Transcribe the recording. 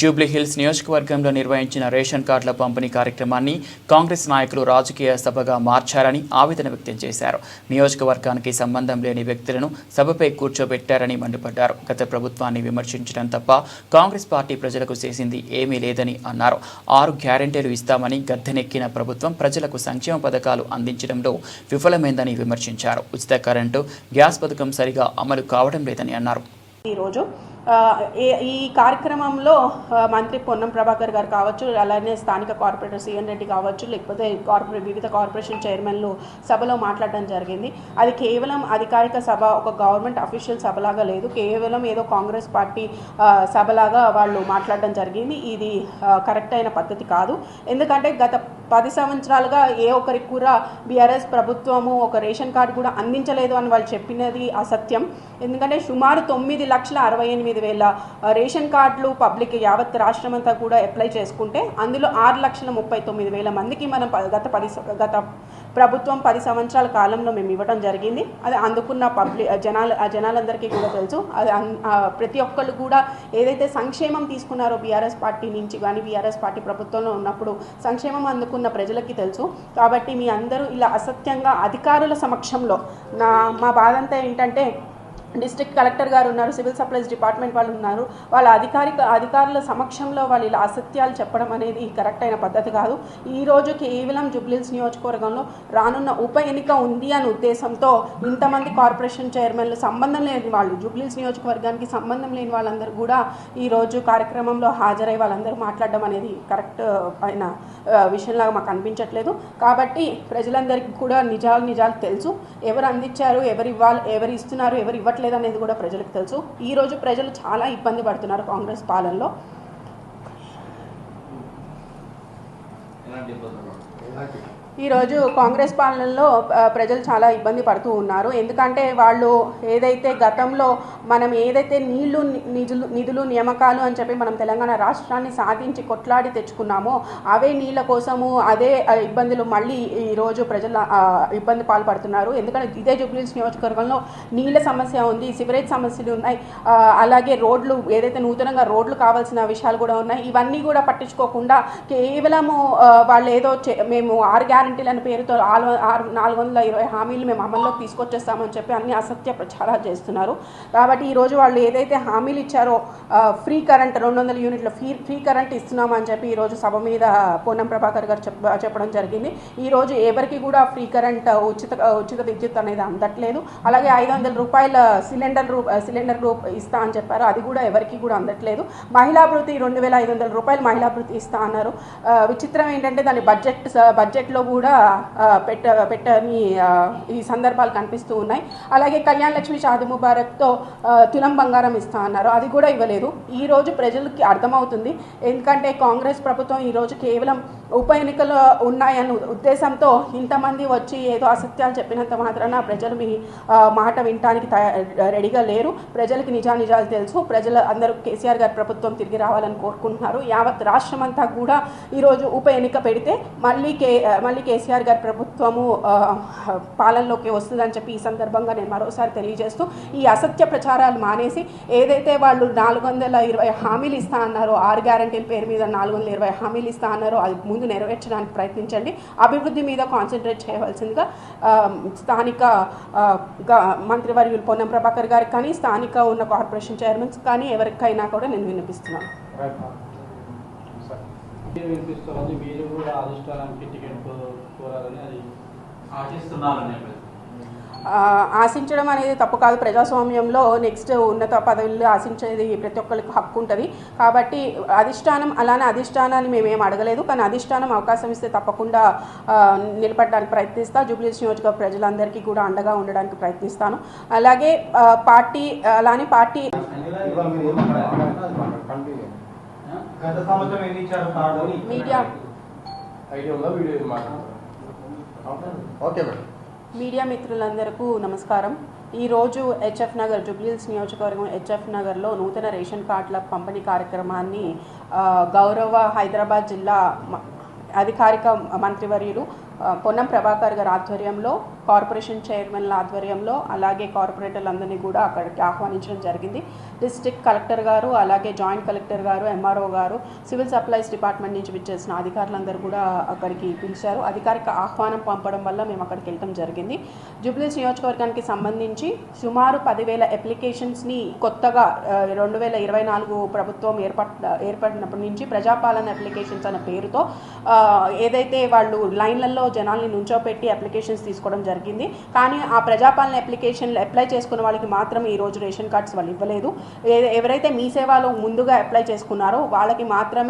Jubilee hills నియోజకవర్గంలో నిర్వహించిన ration కార్డుల పంపిణీ కార్యక్రమాన్ని కాంగ్రెస్ నాయకులు రాజకీయ సభగా మార్చారని ఆవేదన వ్యక్తం చేశారు. నియోజకవర్గానికి సంబంధం లేని వ్యక్తులను సభపై కూర్చోబెట్టారని మండిపడ్డారు. గత ప్రభుత్వాన్ని విమర్శించడం తప్ప కాంగ్రెస్ పార్టీ ప్రజలకు చేసింది ఏమీ లేదని అన్నారు. ఆరు గ్యారెంటీలు ఇస్తామని గద్దెనెక్కిన ప్రభుత్వం ప్రజలకు సంక్షేమ పథకాలు అందించడంలో విఫలమైందని విమర్శించారు. ఉచిత కరెంటు గ్యాస్ పథకం సరిగా అమలు కావడం లేదని అన్నారు. ఈరోజు. ఈ కార్యక్రమంలో మంత్రి పొన్నం ప్రభాకర్ గారు కావచ్చు అలానే స్థానిక కార్పొరేటర్ సిఎన్ రెడ్డి కావచ్చు లేకపోతే కార్పొరేట్ వివిధ కార్పొరేషన్ చైర్మన్లు సభలో మాట్లాడడం జరిగింది. అది కేవలం అధికారిక సభ ఒక గవర్నమెంట్ అఫీషియల్ సభలాగా లేదు. కేవలం ఏదో కాంగ్రెస్ పార్టీ సభలాగా వాళ్ళు మాట్లాడడం జరిగింది. ఇది కరెక్ట్ అయిన పద్ధతి కాదు. ఎందుకంటే గత పది సంవత్సరాలుగా ఏ ఒక్కరికి కూడా బీఆర్ఎస్ ప్రభుత్వము ఒక రేషన్ కార్డు కూడా అందించలేదు అని వాళ్ళు చెప్పినది అసత్యం. ఎందుకంటే సుమారు తొమ్మిది లక్షల అరవై ఎనిమిది వేల రేషన్ కార్డులు పబ్లిక్ యావత్ రాష్ట్రం అంతా కూడా అప్లై చేసుకుంటే అందులో ఆరు లక్షల ముప్పై తొమ్మిది వేల మందికి మనం గత పది గత ప్రభుత్వం పది సంవత్సరాల కాలంలో మేము ఇవ్వడం జరిగింది. అది అందుకున్న పబ్లిక్ జనాలు ఆ జనాలందరికీ కూడా తెలుసు. అది ప్రతి ఒక్కళ్ళు కూడా ఏదైతే సంక్షేమం తీసుకున్నారో బీఆర్ఎస్ పార్టీ నుంచి కానీ బీఆర్ఎస్ పార్టీ ప్రభుత్వంలో ఉన్నప్పుడు సంక్షేమం అందుకున్న ప్రజలకి తెలుసు. కాబట్టి మీ అందరూ ఇలా అసత్యంగా అధికారుల సమక్షంలో నా మా బాధంతా ఏంటంటే డిస్ట్రిక్ట్ కలెక్టర్ గారు ఉన్నారు సివిల్ సప్లైస్ డిపార్ట్మెంట్ వాళ్ళు ఉన్నారు. వాళ్ళ అధికారిక అధికారుల సమక్షంలో వాళ్ళు ఇలా అసత్యాలు చెప్పడం అనేది కరెక్ట్ అయిన పద్ధతి కాదు. ఈ రోజు కేవలం జుబ్లీల్స్ నియోజకవర్గంలో రానున్న ఉప ఎన్నిక ఉంది అనే ఉద్దేశంతో ఇంతమంది కార్పొరేషన్ చైర్మన్లు సంబంధం లేని వాళ్ళు జుబ్లీల్స్ నియోజకవర్గానికి సంబంధం లేని వాళ్ళందరూ కూడా ఈ రోజు కార్యక్రమంలో హాజరై వాళ్ళందరూ మాట్లాడడం అనేది కరెక్ట్ అయిన విషయంలాగా మాకు అనిపించట్లేదు. కాబట్టి ప్రజలందరికీ కూడా నిజాలు నిజాలు తెలుసు. ఎవరు అందించారు ఎవరు ఇవ్వాలి ఎవరు ఇస్తున్నారు ఎవరు ఇవ్వట్లేదు అనేది కూడా ప్రజలకు తెలుసు. ఈరోజు ప్రజలు చాలా ఇబ్బంది పడుతున్నారు కాంగ్రెస్ పాలనలో. ఎలాంటి ఈరోజు కాంగ్రెస్ పాలనలో ప్రజలు చాలా ఇబ్బంది పడుతూ ఉన్నారు. ఎందుకంటే వాళ్ళు ఏదైతే గతంలో మనం ఏదైతే నీళ్ళు నిధులు నిధులు నియామకాలు అని చెప్పి మనం తెలంగాణ రాష్ట్రాన్ని సాధించి కొట్లాడి తెచ్చుకున్నామో అవే నీళ్ళ కోసము అదే ఇబ్బందులు మళ్ళీ ఈరోజు ప్రజలు ఇబ్బంది పాల్పడుతున్నారు. ఎందుకంటే ఇదే జూబ్లీస్ నియోజకవర్గంలో నీళ్ళ సమస్య ఉంది సివరేజ్ సమస్యలు ఉన్నాయి అలాగే రోడ్లు ఏదైతే నూతనంగా రోడ్లు కావాల్సిన విషయాలు కూడా ఉన్నాయి ఇవన్నీ కూడా పట్టించుకోకుండా కేవలము వాళ్ళు ఏదో మేము ఆర్గాన్ గ్యారంటీలు అనే పేరుతో ఆరు నాలుగు వందల ఇరవై హామీలు మేము అమల్లోకి తీసుకొచ్చేస్తామని చెప్పి అన్ని అసత్య ప్రచారాలు చేస్తున్నారు. కాబట్టి ఈరోజు వాళ్ళు ఏదైతే హామీలు ఇచ్చారో ఫ్రీ కరెంట్ రెండు వందల యూనిట్ల ఫ్రీ ఫ్రీ కరెంట్ ఇస్తున్నామని చెప్పి ఈరోజు సభ మీద పొన్నం ప్రభాకర్ గారు చెప్ప చెప్పడం జరిగింది. ఈరోజు ఎవరికి కూడా ఫ్రీ కరెంట్ ఉచిత ఉచిత విద్యుత్ అనేది అందట్లేదు. అలాగే ఐదు వందల రూపాయల సిలిండర్ రూ సిలిండర్ రూ ఇస్తా అని చెప్పారు. అది కూడా ఎవరికి కూడా అందట్లేదు. మహిళాభివృద్ధి రెండు వేల ఐదు వందల రూపాయలు మహిళాభృతి ఇస్తా అన్నారు. విచిత్రం ఏంటంటే దాని బడ్జెట్ బడ్జెట్లో కూడా పెట్ట పెట్టని ఈ సందర్భాలు కనిపిస్తూ ఉన్నాయి. అలాగే కళ్యాణ లక్ష్మి షాది ముబారక్తో తులం బంగారం ఇస్తా అన్నారు. అది కూడా ఇవ్వలేదు. ఈ రోజు ప్రజలకి అర్థమవుతుంది. ఎందుకంటే కాంగ్రెస్ ప్రభుత్వం ఈరోజు కేవలం ఉప ఎన్నికలు ఉన్నాయన్న ఉద్దేశంతో ఇంతమంది వచ్చి ఏదో అసత్యాలు చెప్పినంత మాత్రాన ప్రజలు మీ మాట వినటానికి రెడీగా లేరు. ప్రజలకి నిజానిజాలు తెలుసు. ప్రజలు అందరూ కేసీఆర్ గారి ప్రభుత్వం తిరిగి రావాలని కోరుకుంటున్నారు. యావత్ రాష్ట్రం అంతా కూడా ఈరోజు ఉప ఎన్నిక పెడితే మళ్ళీ కే మళ్ళీ కేసీఆర్ గారి ప్రభుత్వము పాలనలోకి వస్తుందని చెప్పి ఈ సందర్భంగా నేను మరోసారి తెలియజేస్తూ ఈ అసత్య ప్రచారాలు మానేసి ఏదైతే వాళ్ళు నాలుగు వందల ఇరవై హామీలు ఇస్తా అన్నారో ఆరు గ్యారంటీల పేరు మీద నాలుగు వందల ఇరవై హామీలు ఇస్తా అన్నారో అది ముందు నెరవేర్చడానికి ప్రయత్నించండి. అభివృద్ధి మీద కాన్సన్ట్రేట్ చేయవలసిందిగా స్థానిక మంత్రివర్యులు పొన్నం ప్రభాకర్ గారికి కానీ స్థానిక ఉన్న కార్పొరేషన్ చైర్మన్స్ కానీ ఎవరికైనా కూడా నేను వినిపిస్తున్నాను. వినిపిస్తుంది. మీరు కూడా అధిష్టానానికి టికెట్ కో- కోరాలని అది ఆశిస్తున్నారని ఆ, ఆశించడం అనేది తప్పు కాదు. ప్రజాస్వామ్యంలో నెక్స్ట్ ఉన్నత పదవులు ఆశించేది ప్రతి ఒక్కరికి హక్కు ఉంటుంది. కాబట్టి అధిష్టానం అలానే అధిష్టానాన్ని మేమేం అడగలేదు. కానీ అధిష్టానం అవకాశం ఇస్తే తప్పకుండా నిలబడడానికి ప్రయత్నిస్తా. జూబ్లీస్ నియోజకవర్గ ప్రజలందరికీ కూడా అండగా ఉండడానికి ప్రయత్నిస్తాను. అలాగే పార్టీ అలానే party media. Okay madam. Media మిత్రులందరకు నమస్కారం. ఈరోజు హెచ్ఎఫ్ నగర్ జుబ్లీల్స్ నియోజకవర్గం హెచ్ఎఫ్ నగర్లో నూతన రేషన్ కార్డుల పంపిణీ కార్యక్రమాన్ని గౌరవ హైదరాబాద్ జిల్లా అధికారిక మంత్రివర్యులు పొన్నం ప్రభాకర్ గారి ఆధ్వర్యంలో కార్పొరేషన్ చైర్మన్ల ఆధ్వర్యంలో అలాగే కార్పొరేటర్లందరినీ కూడా అక్కడికి ఆహ్వానించడం జరిగింది. డిస్ట్రిక్ట్ కలెక్టర్ గారు అలాగే జాయింట్ కలెక్టర్ గారు ఎంఆర్ఓ గారు సివిల్ సప్లైస్ డిపార్ట్మెంట్ నుంచి విచ్చేసిన అధికారులందరూ కూడా అక్కడికి పిలిచారు. అధికారిక ఆహ్వానం పంపడం వల్ల మేము అక్కడికి వెళ్ళడం జరిగింది. జూబ్లీస్ నియోజకవర్గానికి సంబంధించి సుమారు పదివేల అప్లికేషన్స్ని కొత్తగా రెండు వేల ఇరవై నాలుగు ప్రభుత్వం ఏర్పడ ఏర్పడినప్పటి నుంచి ప్రజాపాలన అప్లికేషన్స్ అనే పేరుతో ఏదైతే వాళ్ళు లైన్లలో జనాల్ని నుంచోపెట్టి అప్లికేషన్స్ తీసుకోవడం జరిగింది కానీ ఆ ప్రజాపాలన అప్లికేషన్లు అప్లై చేసుకున్న వాళ్ళకి మాత్రం ఈ రోజు రేషన్ కార్డ్స్ వాళ్ళు ఇవ్వలేదు. ఎవరైతే మీ సేవలో ముందుగా అప్లై చేసుకున్నారో వాళ్ళకి మాత్రమే